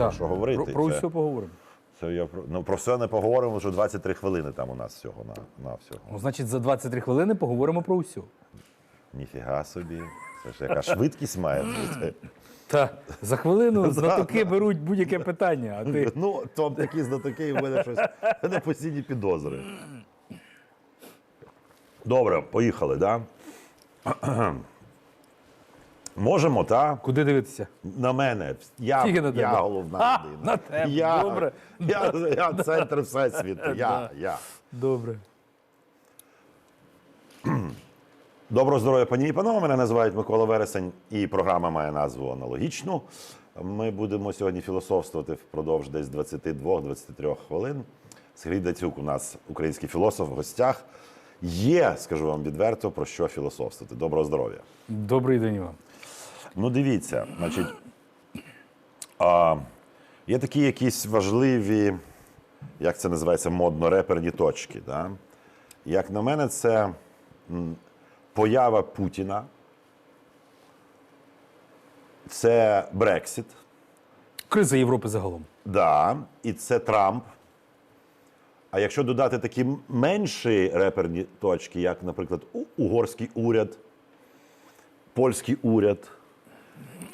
про Да. що говорити. Про, про Це- все поговоримо. Це я ну про все не поговоримо, вже 23 хвилини там у нас всього на, на всього. Ну, значить, за 23 хвилини поговоримо про усю. Ніфіга собі. Це ж яка швидкість має бути. Та за хвилину знатоки беруть будь-яке питання, а ти Ну, то такі знатоки, в мене щось мене постійні підозри. Добре, поїхали, да? Можемо, так? куди дивитися? На мене. Я, Тільки на я головна А, людина. на тебе, Я, добре. Я, я центр всесвіту. Я, я. Добре. Доброго здоров'я, пані і панове. Мене називають Микола Вересень, і програма має назву аналогічну. Ми будемо сьогодні філософствувати впродовж десь 22-23 хвилин. Сергій Дацюк у нас український філософ в гостях. Є, скажу вам відверто, про що філософствувати. Доброго здоров'я. Добрий день вам. Ну, дивіться, значить, а, є такі якісь важливі, як це називається, модно реперні точки. Да? Як на мене, це поява Путіна, це Брексит, Криза Європи загалом. да, і це Трамп. А якщо додати такі менші реперні точки, як, наприклад, угорський уряд, польський уряд,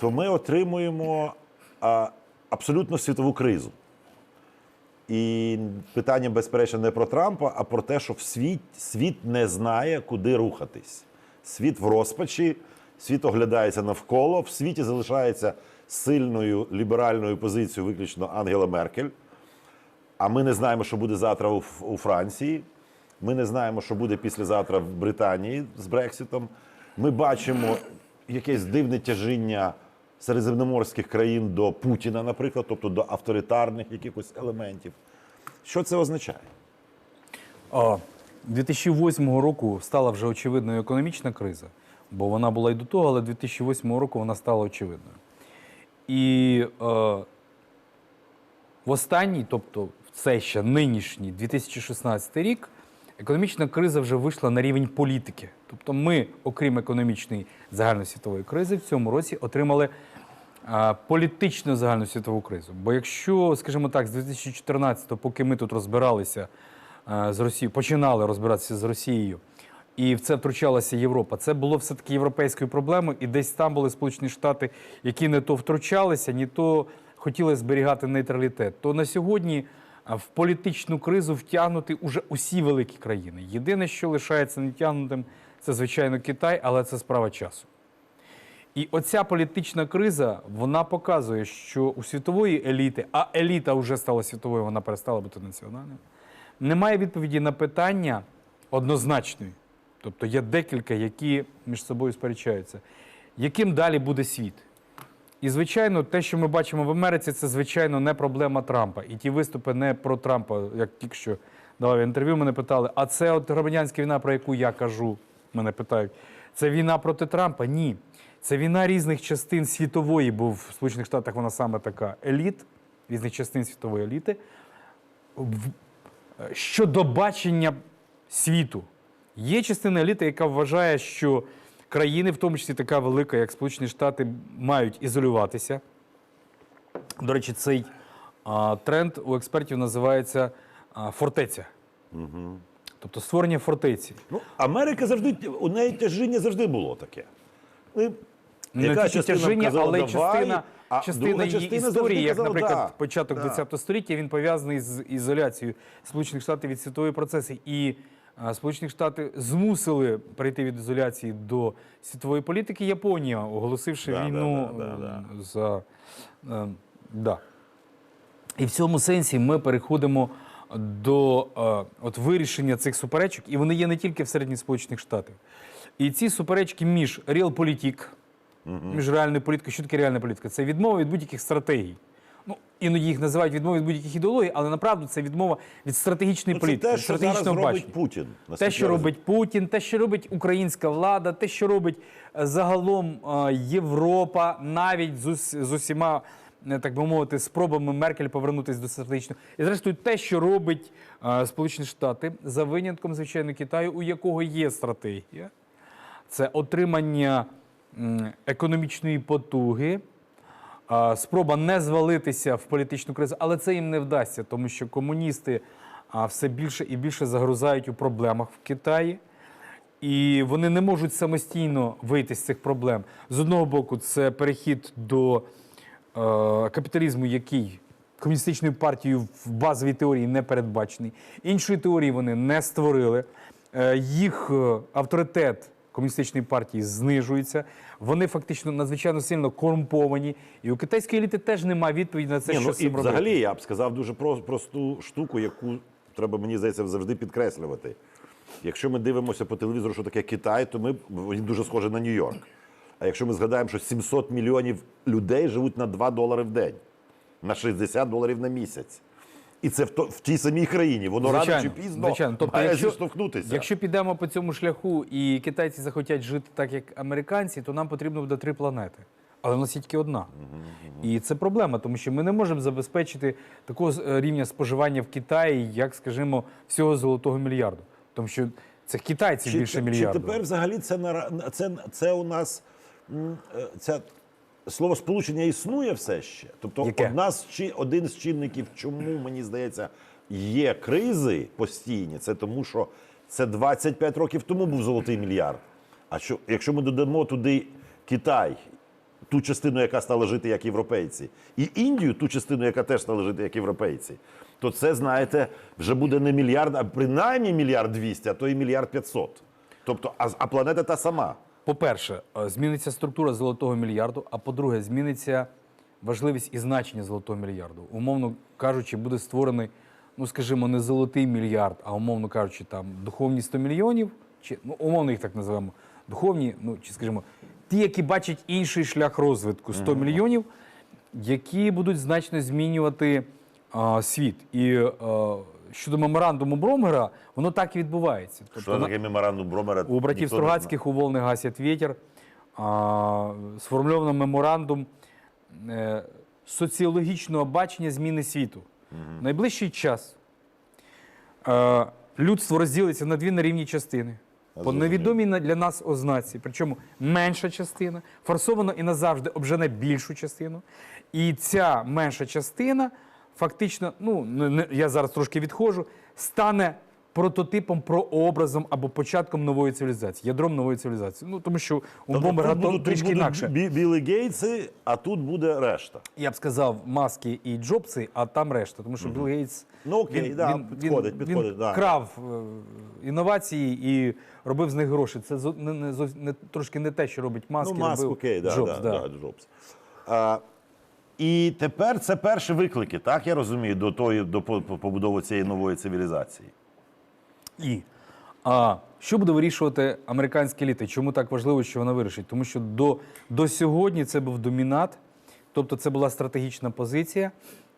то ми отримуємо а, абсолютно світову кризу. І питання, безперечно, не про Трампа, а про те, що в світ, світ не знає, куди рухатись. Світ в розпачі, світ оглядається навколо, в світі залишається сильною ліберальною позицією виключно Ангела Меркель. А ми не знаємо, що буде завтра у, у Франції. Ми не знаємо, що буде післязавтра в Британії з Брекситом. Ми бачимо якесь дивне тяжіння середземноморських країн до Путіна, наприклад, тобто до авторитарних якихось елементів. Що це означає? А, 2008 року стала вже очевидною економічна криза, бо вона була і до того, але 2008 року вона стала очевидною. І е, в останній, тобто в цей ще нинішній 2016 рік, економічна криза вже вийшла на рівень політики. Тобто ми, окрім економічної загальносвітової кризи, в цьому році отримали політичну загальносвітову кризу. Бо якщо, скажімо так, з 2014-го, поки ми тут розбиралися з Росією, починали розбиратися з Росією, і в це втручалася Європа, це було все-таки європейською проблемою, і десь там були Сполучені Штати, які не то втручалися, ні то хотіли зберігати нейтралітет. То на сьогодні в політичну кризу втягнуті уже усі великі країни. Єдине, що лишається нетягнутим, це звичайно Китай, але це справа часу. І оця політична криза вона показує, що у світової еліти, а еліта вже стала світовою, вона перестала бути національною, немає відповіді на питання однозначної. Тобто є декілька, які між собою сперечаються. Яким далі буде світ? І, звичайно, те, що ми бачимо в Америці, це, звичайно, не проблема Трампа. І ті виступи не про Трампа, як тільки що давав інтерв'ю, мене питали, а це от громадянська війна, про яку я кажу, мене питають. Це війна проти Трампа? Ні. Це війна різних частин світової, бо в Сполучених Штатах вона саме така еліт, різних частин світової еліти. Щодо бачення світу, є частина еліти, яка вважає, що країни, в тому числі така велика, як Сполучені Штати, мають ізолюватися. До речі, цей а, тренд у експертів називається а, фортеця. Тобто створення фортеці. Ну, Америка завжди, у неї тяжіння завжди було таке. Ну, Не яка тільки частина тяжіння, казала, але «Давай», частина, а частина її частина історії, як, казала, наприклад, «Да, початок да». Століття, він пов'язаний з ізоляцією Сполучених Штатів від світової процеси. І Сполучені Штати змусили перейти від ізоляції до світової політики Японія, оголосивши Да, да, війну да, да, да. е, за. е, да. І в цьому сенсі ми переходимо до е, от вирішення цих суперечок, і вони є не тільки всередині Сполучених Штатів. І ці суперечки між реалполітік, між реальною політикою, що таке реальна політика? Це відмова від будь-яких стратегій. Ну, іноді їх називають відмова від будь-яких ідеологій, але направду це відмова від стратегічної Ну, це політики, те, що зараз робить. Путін. Те, що робить Путін, те, що робить українська влада, те, що робить е, загалом е, Європа, навіть з, ус- з усіма, е, так би мовити, спробами Меркель повернутися до стратегічного. І зрештою, те, що робить е, Сполучені Штати, за винятком, звичайно, Китаю, у якого є стратегія, це отримання економічної потуги, спроба не звалитися в політичну кризу, але це їм не вдасться, тому що комуністи все більше і більше загрузають у проблемах в Китаї. І вони не можуть самостійно вийти з цих проблем. З одного боку, це перехід до е, капіталізму, який комуністичною партією в базовій теорії не передбачений. Іншої теорії вони не створили. Е, їх е, авторитет комуністичної партії знижується. Вони фактично надзвичайно сильно корумповані. І у китайської еліти теж немає відповіді на це, Ні, що ну, з і робити. взагалі я б сказав дуже про- просту штуку, яку треба, мені здається, завжди підкреслювати. Якщо ми дивимося по телевізору, що таке Китай, то ми він дуже схожий на Нью-Йорк. А якщо ми згадаємо, що 700 мільйонів людей живуть на 2 долари в день, на 60 доларів на місяць. І це в, то, в тій самій країні. Воно рано чи пізно звичайно. Тобто, має якщо, зіштовхнутися. якщо підемо по цьому шляху і китайці захотять жити так, як американці, то нам потрібно буде три планети. Але в нас є тільки одна. І це проблема, тому що ми не можемо забезпечити такого е, рівня споживання в Китаї, як, скажімо, всього золотого мільярду. Тому що це китайців Чи, більше чи мільярду. тепер взагалі це, нара- це, це у нас е, ця слово сполучення існує все ще? Тобто Яке? одна з чи один з чинників, чому мені здається, є кризи постійні, це тому, що це 25 років тому був золотий мільярд. А що, якщо ми додамо туди Китай, ту частину, яка стала жити як європейці, і Індію, ту частину, яка теж стала жити як європейці, то це, знаєте, вже буде не мільярд, а принаймні мільярд двісті, а то і мільярд п'ятсот. Тобто, а, а планета та сама. По-перше, е, зміниться структура золотого мільярду, а по-друге, зміниться важливість і значення золотого мільярду. Умовно кажучи, буде створений, ну скажімо, не золотий мільярд, а умовно кажучи, там духовні 100 мільйонів, чи ну умовно їх так називаємо. Духовні, ну чи скажімо, ті, які бачать інший шлях розвитку 100 мільйонів, які будуть значно змінювати а, світ. І е, щодо меморандуму Бромгера, воно так і відбувається. Що Тобто, на- таке меморандум Бромера? у братів Стругацьких у «Волни гасять вітер» а, сформульовано меморандум е, соціологічного бачення зміни світу. В найближчий час е, людство розділиться на дві нерівні частини. По невідомій для нас ознаці. Причому менша частина форсовано і назавжди обжене більшу частину. І ця менша частина фактично, ну не- не- я зараз трошки відходжу, стане прототипом, прообразом або початком нової цивілізації, ядром нової цивілізації. Ну тому що у Тобто Бомбера то трішки інакше. бі- Білі Гейтси, а тут буде решта. Я б сказав, маски і Джобси, а там решта. Тому що Білл Гейтс Ну, окей, да, підходить, підходить, він да. крав е, інновації і робив з них гроші. Це не, не, не, трошки не те, що робить маски. ну, Маск, робив окей, да, Джобс. да, да. да, Джобс. А, і тепер це перші виклики, так я розумію, до тої до по- по- побудови цієї нової цивілізації. І а, що буде вирішувати американська еліта? Чому так важливо, що вона вирішить? Тому що до, до сьогодні це був домінат, тобто це була стратегічна позиція,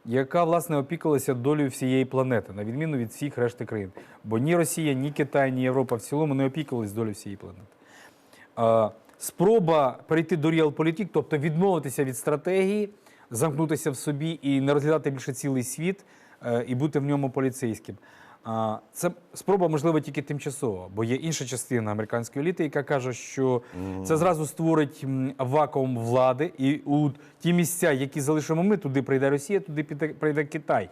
яка власне опікувалася долею всієї планети, на відміну від всіх решти країн. Бо ні Росія, ні Китай, ні Європа в цілому не опікувалися долею всієї планети. А, Спроба перейти до реалполітик, тобто відмовитися від стратегії, замкнутися в собі і не розглядати більше цілий світ е, і бути в ньому поліцейським. Це спроба можливо тільки тимчасова, бо є інша частина американської еліти, яка каже, що це зразу створить вакуум влади, і у ті місця, які залишимо ми, туди прийде Росія, туди прийде Китай.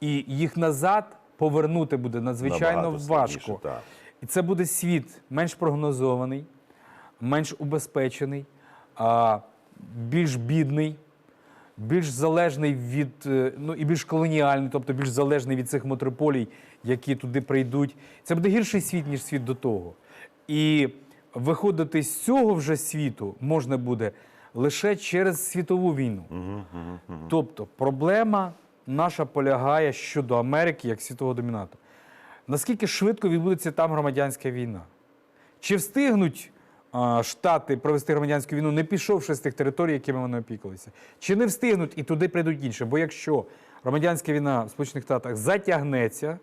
І їх назад повернути буде надзвичайно Набагато важко. складніше, так. І це буде світ менш прогнозований, менш убезпечений, більш бідний, більш залежний від, е, ну і більш колоніальний, тобто більш залежний від цих метрополій, які туди прийдуть. Це буде гірший світ, ніж світ до того. І виходити з цього вже світу можна буде лише через світову війну. Тобто проблема наша полягає щодо Америки як світового домінатора. Наскільки швидко відбудеться там громадянська війна? Чи встигнуть Штати провести громадянську війну, не пішовши з тих територій, якими вони опікувалися? Чи не встигнуть і туди прийдуть інші? Бо якщо громадянська війна в Сполучених Штатах затягнеться,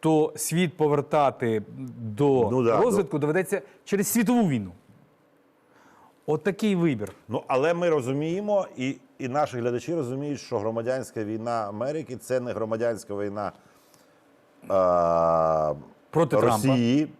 то світ повертати до Ну да, розвитку доведеться через світову війну. От такий вибір. Ну, але ми розуміємо, і, і наші глядачі розуміють, що громадянська війна Америки це не громадянська війна е, Проти Трампа.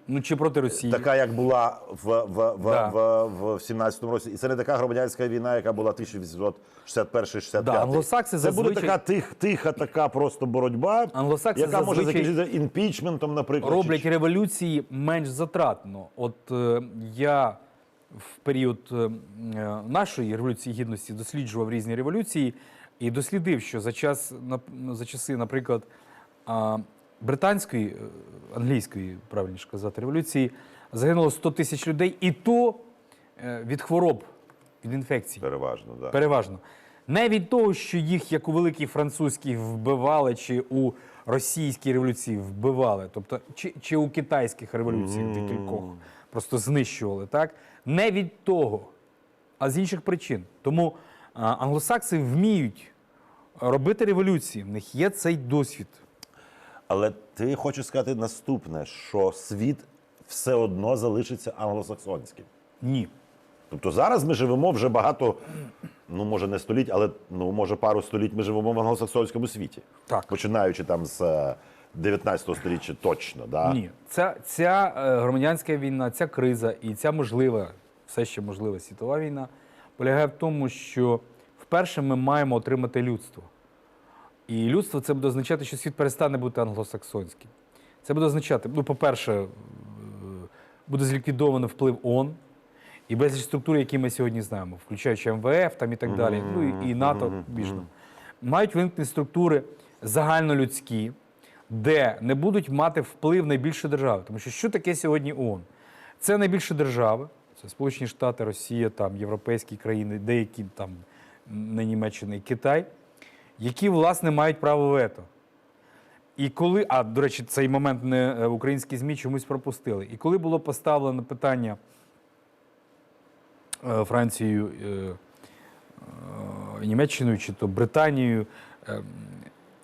Ну чи проти Росії. така як була в, в, в, Да. в, в, в 17-му році. І це не така громадянська війна, яка була 1861-65. Да, англосакси це буде така тих, тиха, така просто боротьба, Англосакси яка може зазвичай закінчитися імпічментом, наприклад. чи- роблять революції менш затратно. От е, я в період е, нашої революції гідності досліджував різні революції і дослідив, що за час за часи, наприклад, британської, е, англійської, правильніше казати, революції загинуло 100 тисяч людей, і то е, від хвороб, від інфекцій. Переважно, да. Переважно. Не від того, що їх, як у великій французькій, вбивали, чи у російській революції вбивали, тобто, чи, чи у китайських революціях декількох просто знищували, так? Не від того, а з інших причин. Тому а, англосакси вміють робити революції, в них є цей досвід. Але ти хочеш сказати наступне, що світ все одно залишиться англосаксонським. Ні. Тобто зараз ми живемо вже багато, ну може не століть, але ну може пару століть ми живемо в англосаксонському світі. Так. Починаючи там з е, 19 століття точно. Да? Ні, ця, ця е, громадянська війна, ця криза і ця можлива, все ще можлива світова війна полягає в тому, що вперше ми маємо отримати людство. І людство це буде означати, що світ перестане бути англосаксонським. Це буде означати, ну, по-перше, е, буде зліквідовано вплив ООН і безліч структур, які ми сьогодні знаємо, включаючи МВФ там і так далі, ну і, і НАТО біжно. Мають виникнути структури загальнолюдські, де не будуть мати вплив найбільші держави. Тому що що таке сьогодні ООН? Це найбільші держави, це Сполучені Штати, Росія, там, європейські країни, деякі там не Німеччина і Китай, які, власне, мають право вето. І коли, а до речі, цей момент не е, українські ЗМІ чомусь пропустили. І коли було поставлено питання е, Францією, е, Німеччиною чи то Британією, е,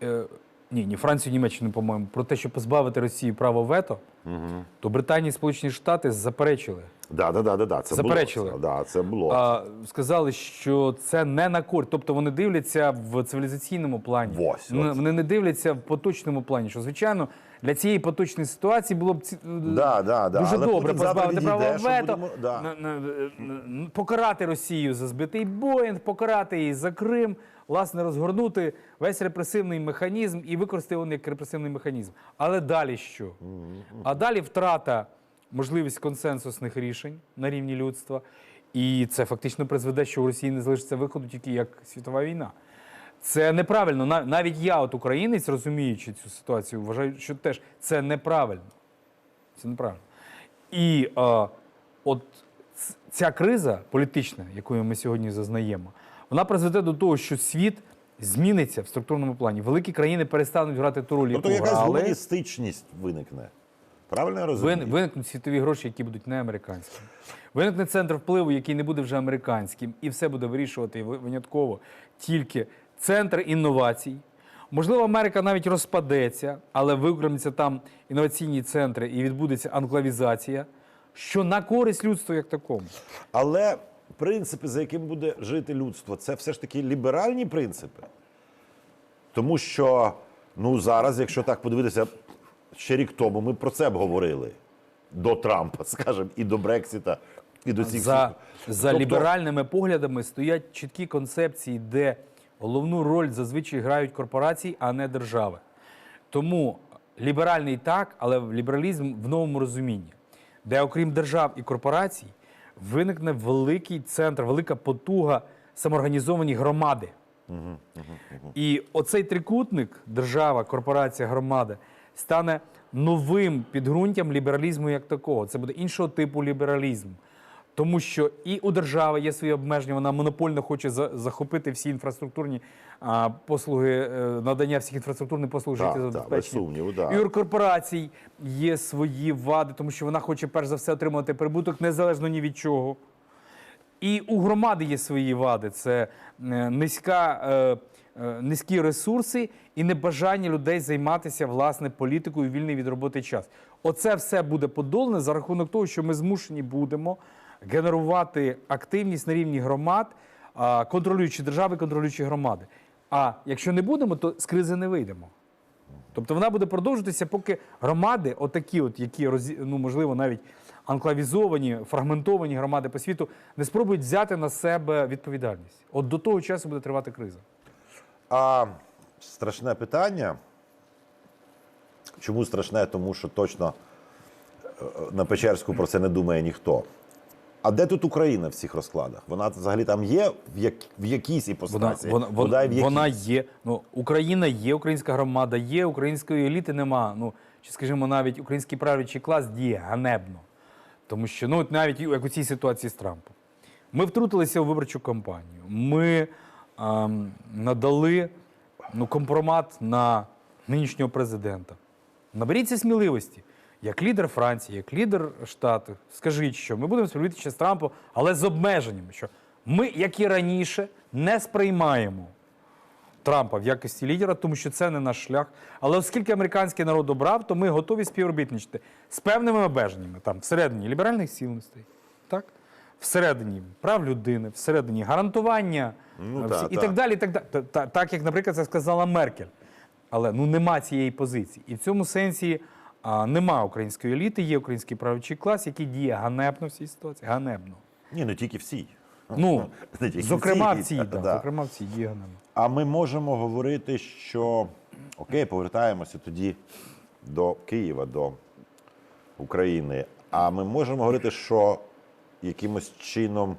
е, ні, ні, Францію, Німеччину, по-моєму, про те, щоб позбавити Росію права вето, то Британія і Сполучені Штати заперечили. Да, да, да, да, да. Це Заперечили. Було, да, це було. А, сказали, що це не на користь. Тобто вони дивляться в цивілізаційному плані. Вось, Вони- Вони не дивляться в поточному плані. Що звичайно для цієї поточної ситуації було б ці- Да, да, да. дуже Але добре позбавити права вето, будемо- да. на- покарати Росію за збитий Боїнг, покарати її за Крим, власне, розгорнути весь репресивний механізм і використати його як репресивний механізм. Але далі що? А далі втрата можливість консенсусних рішень на рівні людства. І це фактично призведе, що у Росії не залишиться виходу тільки як світова війна. Це неправильно. Нав- Навіть я, от українець, розуміючи цю ситуацію, вважаю, що теж це неправильно. Це неправильно. І е, от ця криза політична, якою ми сьогодні зазнаємо, вона призведе до того, що світ зміниться в структурному плані. Великі країни перестануть грати ту роль, яку Тобто якась грали. гуманістичність виникне. Правильно я розумію? Вин, виникнуть світові гроші, які будуть не американськими. Виникне центр впливу, який не буде вже американським, і все буде вирішувати ви- винятково тільки центр інновацій. Можливо, Америка навіть розпадеться, але викремляться там інноваційні центри і відбудеться анклавізація, що на користь людству як такому. Але принципи, за яким буде жити людство, це все ж таки ліберальні принципи. Тому що ну, зараз, якщо так подивитися, ще рік тому ми про це б говорили. До Трампа, скажімо, і до Брексіта, і до цих За, за Тобто- ліберальними поглядами стоять чіткі концепції, де головну роль зазвичай грають корпорації, а не держави. Тому ліберальний так, але лібералізм в новому розумінні, де окрім держав і корпорацій виникне великий центр, велика потуга самоорганізовані громади. І оцей трикутник держава, корпорація, громада стане новим підґрунтям лібералізму як такого. Це буде іншого типу лібералізм. Тому що і у держави є свої обмеження, вона монопольно хоче захопити всі інфраструктурні а, послуги, е, надання всіх інфраструктурних послуг так, життєзабезпечення. без сумніву, да. І у корпорацій є свої вади, тому що вона хоче перш за все отримувати прибуток незалежно ні від чого. І у громади є свої вади: це е, низька, е, е, низькі ресурси і небажання людей займатися власне політикою вільний від роботи час. Оце все буде подолане за рахунок того, що ми змушені будемо генерувати активність на рівні громад, контролюючи держави, контролюючи громади. А якщо не будемо, то з кризи не вийдемо. Тобто вона буде продовжуватися, поки громади, отакі, от, які ну, можливо, навіть анклавізовані, фрагментовані громади по світу, не спробують взяти на себе відповідальність. От до того часу буде тривати криза. А страшне питання. Чому страшне? Тому що точно е, на Печерську про це не думає ніхто. А де тут Україна в цих розкладах? Вона взагалі там є в, як, в якійсь Вона, іпостасі? вона, вона, Бодай в вона є. Ну, Україна є, українська громада є, української еліти нема. Ну, чи, скажімо, навіть український правлячий клас діє ганебно. Тому що ну, от навіть як у цій ситуації з Трампом. Ми втрутилися у виборчу кампанію. Ми ем, надали ну, компромат на нинішнього президента. Наберіться сміливості. Як лідер Франції, як лідер Штатів, скажіть, що ми будемо співробітничати з Трампом, але з обмеженнями, що ми, як і раніше, не сприймаємо Трампа в якості лідера, тому що це не наш шлях. Але оскільки американський народ обрав, то ми готові співробітничати з певними обмеженнями, там всередині ліберальних цінностей, так? всередині прав людини, всередині гарантування Ну, е, та, і та. так далі. І так, далі. Та- та- так, як, наприклад, це сказала Меркель. Але ну нема цієї позиції. І в цьому сенсі нема української еліти, є український правлячий клас, який діє ганебно в цій ситуації. Ганебно. Ні, ну тільки всі. Ну, Не тільки зокрема, всі, в цій, да, да. зокрема, в цій діє ганебно. А ми можемо говорити, що окей, повертаємося тоді до Києва, до України. А ми можемо говорити, що якимось чином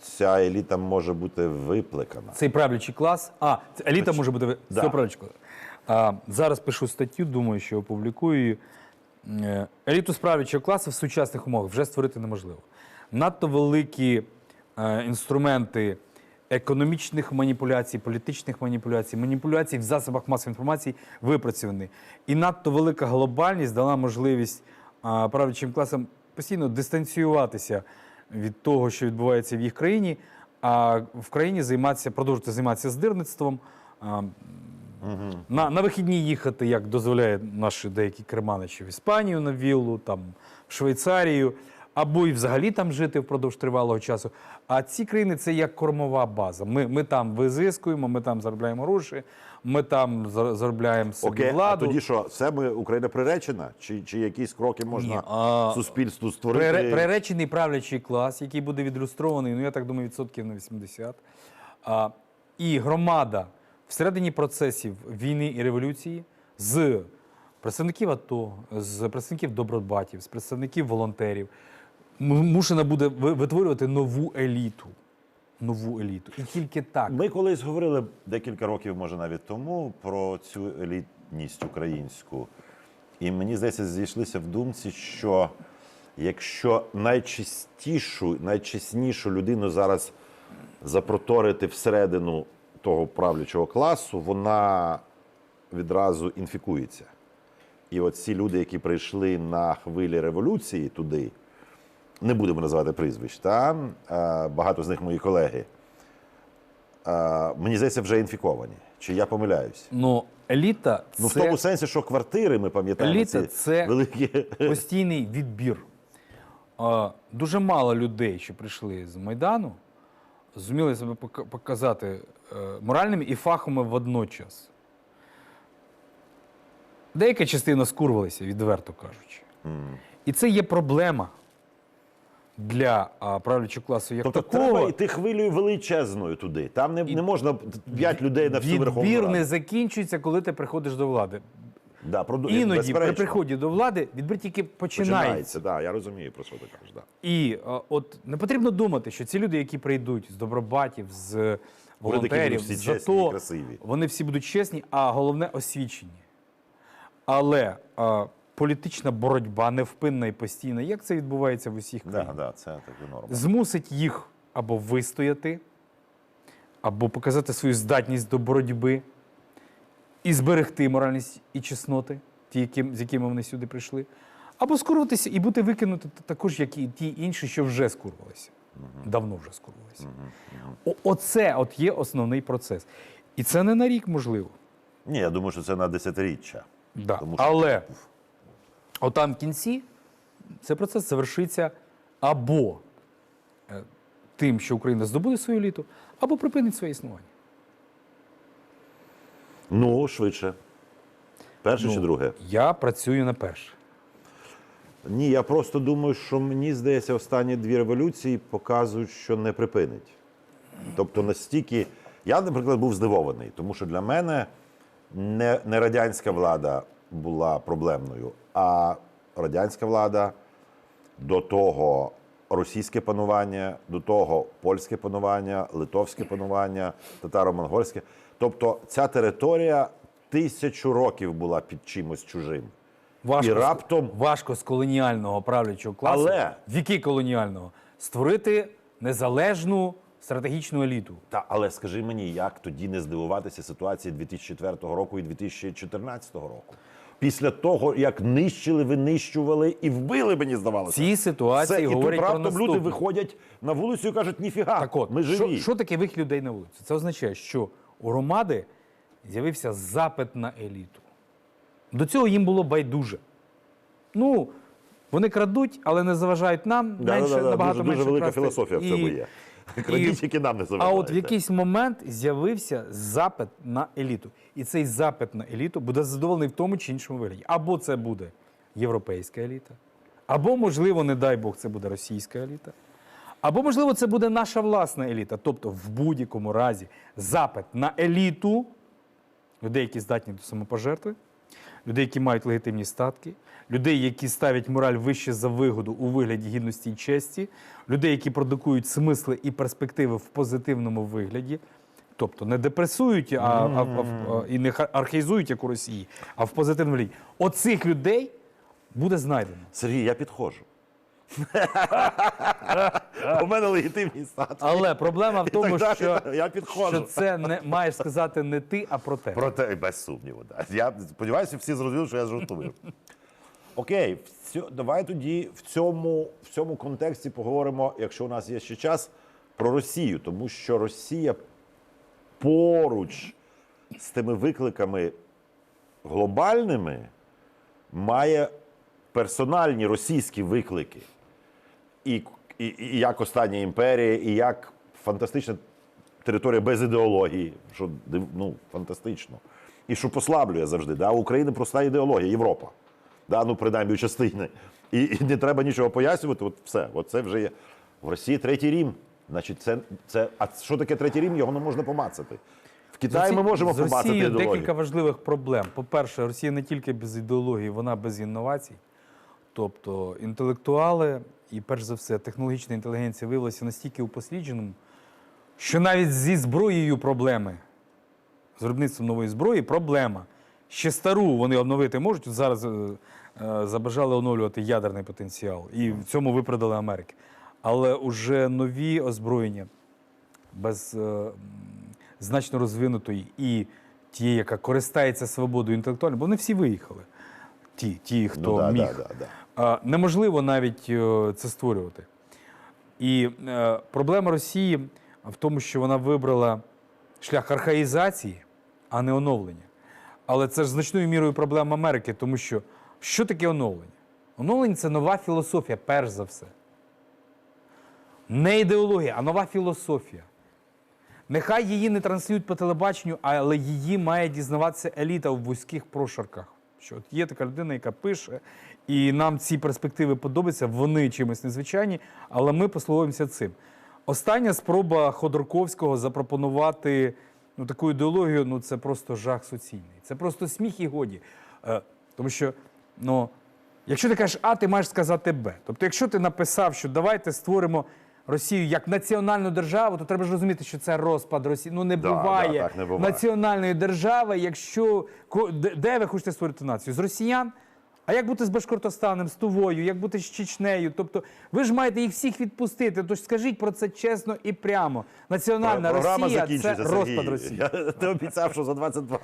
ця еліта може бути випликана. Цей правлячий клас. А, еліта може бути Да. цього правлячого. А, зараз пишу статтю, думаю, що опублікую. її. Е, Еліту з правлячого класу в сучасних умовах вже створити неможливо. Надто великі е, інструменти економічних маніпуляцій, політичних маніпуляцій, маніпуляцій в засобах масової інформації випрацьовані. І надто велика глобальність дала можливість а, правлячим класам постійно дистанціюватися від того, що відбувається в їх країні, а в країні займатися, продовжувати займатися здирництвом. А, на, на вихідні їхати, як дозволяє наші деякі керманичі в Іспанію на віллу, там в Швейцарію, або і взагалі там жити впродовж тривалого часу. А ці країни це як кормова база. Ми, ми там визискуємо, ми там заробляємо гроші, ми там заробляємо собі Окей, владу. а тоді що, все ми Україна приречена? Чи, чи якісь кроки можна Ні, а- суспільству створити? Прире- Приречений правлячий клас, який буде відлюстрований, ну я так думаю, відсотків на 80. А, і громада всередині процесів війни і революції з представників АТО, з представників добробатів, з представників волонтерів мушена буде витворювати нову еліту. Нову еліту. І тільки так. Ми колись говорили декілька років, може навіть тому, про цю елітність українську. І мені здається, зійшлися в думці, що якщо найчистішу, найчеснішу людину зараз запроторити всередину того правлячого класу, вона відразу інфікується. І от ці люди, які прийшли на хвилі революції туди, не будемо називати прізвищ, та? е, багато з них мої колеги, е, мені здається, вже інфіковані. Чи я помиляюсь? Ну, еліта Ну, в тому сенсі, що квартири, ми пам'ятаємо, Еліта ці це великі. постійний відбір. А, Дуже мало людей, що прийшли з Майдану, зуміли себе показати е, моральними і фахами водночас. Деяка частина скурвалася, відверто кажучи. І це є проблема для а, правлячого класу як Тобто такого. треба йти хвилею величезною туди. Там не, не можна п'ять людей на всю Верховну Відбір не закінчується, коли ти приходиш до влади. Да, проду- Іноді при приході до влади відбір тільки починається. починається. Да, я розумію, про що ти кажеш. Да. І е, от не потрібно думати, що ці люди, які прийдуть з добробатів, з волонтерів, всі з АТО, красиві. вони всі будуть чесні, а головне освічені. Але е, політична боротьба невпинна і постійна, як це відбувається в усіх країнах, да, це така норма. змусить їх або вистояти, або показати свою здатність до боротьби і зберегти моральність і чесноти, ті, які, з якими вони сюди прийшли, або скурватися і бути викинути також, як і ті інші, що вже скурвалися. Давно вже скурвалися. Оце от є основний процес. І це не на рік можливо. Ні, я думаю, що це на десятиріччя. Да. Тому що- Але отам в кінці цей процес завершиться або е, тим, що Україна здобуде свою еліту, або припинить своє існування. Ну, швидше. Перше Ну, чи друге? Я працюю на перше. Ні, я просто думаю, що мені здається, останні дві революції показують, що не припинить. Тобто настільки. Я, наприклад, був здивований, тому що для мене не, не радянська влада була проблемною, а радянська влада до того російське панування, до того польське панування, литовське панування, татаро-монгольське. Тобто ця територія тисячу років була під чимось чужим. Важко, І раптом- важко з колоніального правлячого класу, Але- віки колоніального, створити незалежну стратегічну еліту. Та але скажи мені, як тоді не здивуватися ситуації 2004 року і 2014 року? Після того, як нищили, винищували і вбили, мені здавалося. Ці ситуації Все, і тут говорять про раптом люди наступне. виходять на вулицю і кажуть, ніфіга, Так от, ми живі. що, що таке вихід людей на вулицю? Це означає, що у громади з'явився запит на еліту. До цього їм було байдуже. Ну, вони крадуть, але не заважають нам. Да, менше, да, да, набагато дуже, дуже менше велика красти. філософія в цьому І- є. Крадіть, тільки нам не А от в якийсь момент з'явився запит на еліту. І цей запит на еліту буде задоволений в тому чи іншому вигляді. Або це буде європейська еліта, або, можливо, не дай Бог, це буде російська еліта. Або, можливо, це буде наша власна еліта. Тобто, в будь-якому разі запит на еліту людей, які здатні до самопожертви, людей, які мають легітимні статки, людей, які ставлять мораль вище за вигоду у вигляді гідності і честі, людей, які продукують смисли і перспективи в позитивному вигляді. Тобто не депресують а, а, а, а, і не ха- архаїзують, як у Росії, а в позитивному вигляді. Оцих людей буде знайдено. Сергій, я підходжу. У мене легітимні статки. Але проблема в тому, так що. Я підходжу. що це не маєш сказати не ти, а про тебе. Проте, без сумніву. Да. Я сподіваюся, всі зрозуміли, що я жартую. Окей, всьо- давай тоді в цьому, в цьому контексті поговоримо, якщо у нас є ще час, про Росію, тому що Росія поруч з тими викликами глобальними має персональні російські виклики. І, і, і як остання імперія, і як фантастична територія без ідеології, що ну, фантастично. І що послаблює завжди. Да? У України проста ідеологія, Європа. Да? Ну, принаймні у частині. І, і не треба нічого пояснювати. От все, от це вже є. В Росії третій Рім. Значить, це, це, а що таке третій Рім? Його не можна помацати. В Китаї ми можемо з Росією ідеологію. декілька важливих проблем. По-перше, Росія не тільки без ідеології, вона без інновацій. Тобто інтелектуали і, перш за все, технологічна інтелігенція виявилася настільки упослідженим, що навіть зі зброєю проблеми, з виробництвом нової зброї проблема. Ще стару вони обновити можуть. От зараз е, е, забажали оновлювати ядерний потенціал, і в цьому виправдали Америки. Але уже нові озброєння без е, значно розвинутої і тієї, яка користається свободою інтелектуально, бо вони всі виїхали. Ті, ті хто Ну, да, міг. да, да, да. Неможливо навіть е, це створювати. І е, проблема Росії в тому, що вона вибрала шлях архаїзації, а не оновлення. Але це ж значною мірою проблема Америки, тому що що таке оновлення? Оновлення це нова філософія, перш за все. Не ідеологія, а нова філософія. Нехай її не транслюють по телебаченню, але її має дізнаватися еліта в вузьких прошарках. Що от є така людина, яка пише, і нам ці перспективи подобаються, вони чимось незвичайні, але ми послуговуємося цим. Остання спроба Ходорковського запропонувати ну, таку ідеологію ну, це просто жах суцільний. Це просто сміх і годі. Е, тому що, ну, якщо ти кажеш А, ти маєш сказати Б. Тобто, якщо ти написав, що давайте створимо Росію як національну державу, то треба ж розуміти, що це розпад Росії. Ну не Да, буває да, так не буває. національної держави, якщо де, де ви хочете створити націю? З росіян? А як бути з Башкортостаном, з Тувою, як бути з Чечнею? Тобто, ви ж маєте їх всіх відпустити. Тож скажіть про це чесно і прямо. Національна Програма Росія це розпад. Росії. Я, ти обіцяв, що за 22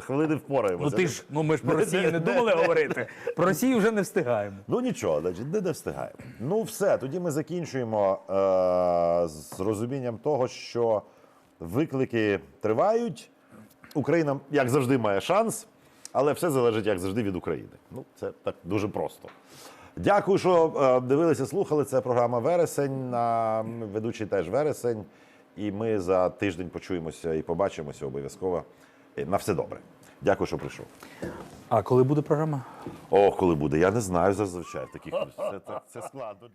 хвилини впораємося. Ну ти ж ну ми ж про Росію не думали говорити. Про Росію вже не встигаємо. Ну нічого, значить, не, не встигаємо. Ну все, тоді ми закінчуємо е, з розумінням того, що виклики тривають. Україна, як завжди, має шанс, але все залежить, як завжди, від України. Ну, це так дуже просто. Дякую, що е, дивилися, слухали. Це програма Вересень. На ведучий теж вересень. І ми за тиждень почуємося і побачимося обов'язково. Е, На все добре. Дякую, що прийшов. А коли буде програма? О, коли буде, я не знаю зазвичай в таких. Це, це, це складно.